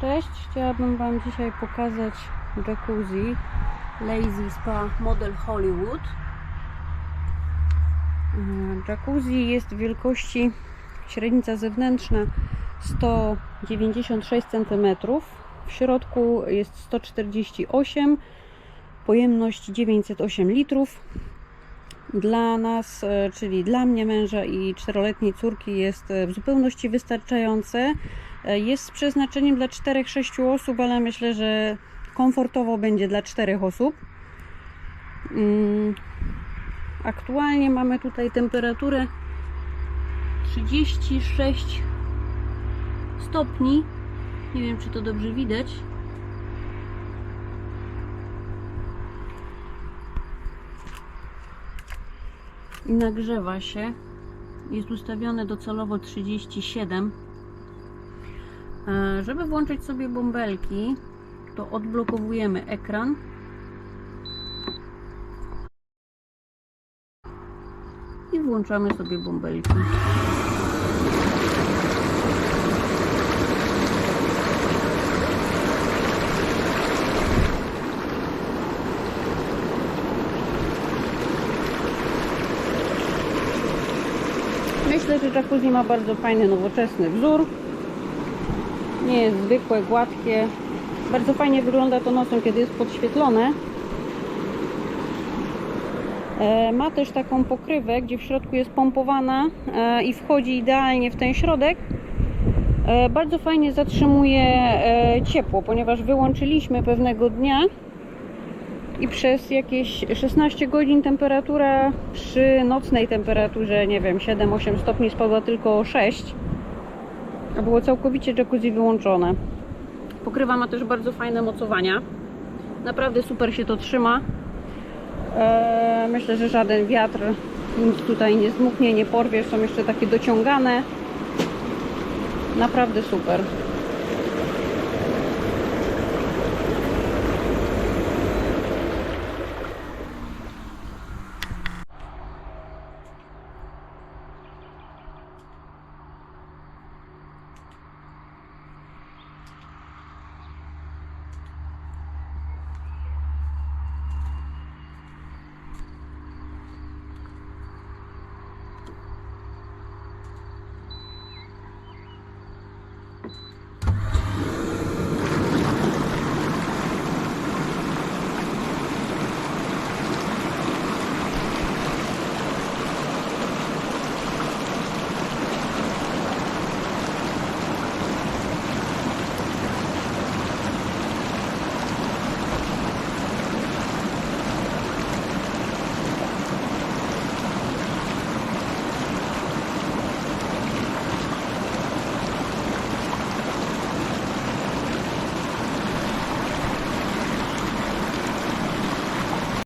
Cześć, chciałabym Wam dzisiaj pokazać jacuzzi Lazy Spa Model Hollywood. E, Jacuzzi jest wielkości średnica zewnętrzna 196 cm. W środku jest 148 pojemność 908 litrów. Dla nas, e, czyli dla mnie, męża i czteroletniej córki, jest e, w zupełności wystarczające. E, Jest z przeznaczeniem dla 4-6 osób, ale myślę, że komfortowo będzie dla 4 osób. Mm, Aktualnie mamy tutaj temperaturę 36 stopni. Nie wiem, czy to dobrze widać. I nagrzewa się. Jest ustawione docelowo 37. E, Żeby włączyć sobie bąbelki, to odblokowujemy ekran. I włączamy sobie bąbelki. Myślę, że jacuzzi ma bardzo fajny, nowoczesny wzór. Nie jest zwykłe, gładkie. Bardzo fajnie wygląda to nocą, kiedy jest podświetlone. E, Ma też taką pokrywę, gdzie w środku jest pompowana e, i wchodzi idealnie w ten środek. E, Bardzo fajnie zatrzymuje ciepło, ponieważ wyłączyliśmy pewnego dnia i przez jakieś 16 godzin temperatura przy nocnej temperaturze, nie wiem, 7-8 stopni spadła tylko o 6. A było całkowicie jacuzzi wyłączone. Pokrywa ma też bardzo fajne mocowania. Naprawdę super się to trzyma. Eee, myślę, że żaden wiatr nic tutaj nie zmuchnie, nie porwie. Są jeszcze takie dociągane. Naprawdę super.